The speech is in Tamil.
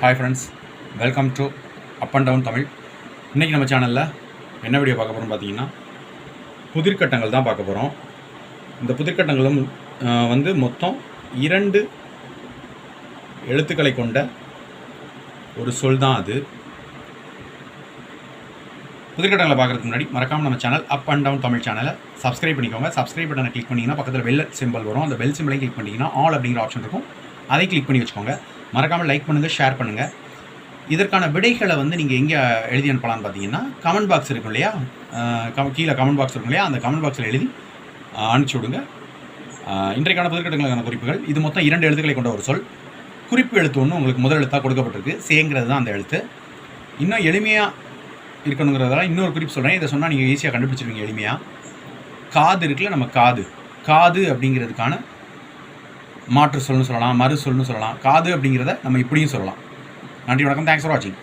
Hi friends welcome to up and down Tamil. இன்றைக்கி நம்ம சேனலில் என்ன வீடியோ பார்க்க போகிறோம் பார்த்தீங்கன்னா புதிர்கட்டங்கள் தான் பார்க்க போகிறோம் இந்த புதிர்கட்டங்களும் வந்து மொத்தம் இரண்டு எழுத்துக்களை கொண்ட ஒரு சொல் தான் அது. புதிர்கட்டங்களை பார்க்குறதுக்கு முன்னாடி மறக்காமல் நம்ம channel up and down Tamil சேனலை சப்ஸ்கிரைப் பண்ணிக்கோங்க. சப்ஸ்கிரைப் பட்டனை கிளிக் பண்ணிங்கன்னா பக்கத்தில் பெல் சிம்பிள் வரும். அந்த பெல் சிம்பிளையும் கிளிக் பண்ணிங்கன்னா ஆல் அப்படிங்கிற ஆப்ஷன் இருக்கும். அதை கிளிக் பண்ணி வச்சுக்கோங்க. மறக்காமல் லைக் பண்ணுங்கள் ஷேர் பண்ணுங்கள் இதற்கான விடைகளை வந்து நீங்கள் எங்கே எழுதி அனுப்பலாம்னு பார்த்தீங்கன்னா கமெண்ட் பாக்ஸ் இருக்கும் இல்லையா? கம்- கீழே கமெண்ட் பாக்ஸ் இருக்கும் இல்லையா? அந்த கமெண்ட் பாக்ஸில் எழுதி அனுப்பிச்சி விடுங்க. இன்றைக்கான புதுக்கட்டங்களுக்கான குறிப்புகள். இது மொத்தம் இரண்டு எழுத்துக்களை கொண்ட ஒரு சொல். குறிப்பு எழுத்து ஒன்று உங்களுக்கு முதல் எழுத்தாக கொடுக்கப்பட்டிருக்கு. சேங்கிறது தான் அந்த எழுத்து. இன்னும் எளிமையாக இருக்கணுங்கிறதால இன்னொரு குறிப்பு சொல்கிறேன் இதை சொன்னால் நீங்கள் ஈஸியாக கண்டுபிடிச்சிருவீங்க எளிமையாக காது இருக்குல்ல நம்ம காது. காது அப்படிங்கிறதுக்கான மாற்று சொல்லுன்னு சொல்லலாம் மறு சொல்னு சொல்லலாம். காது அப்படிங்கிறத நம்ம இப்படியும் சொல்லலாம். நன்றி வணக்கம். தேங்க்ஸ் ஃபார் வாட்சிங்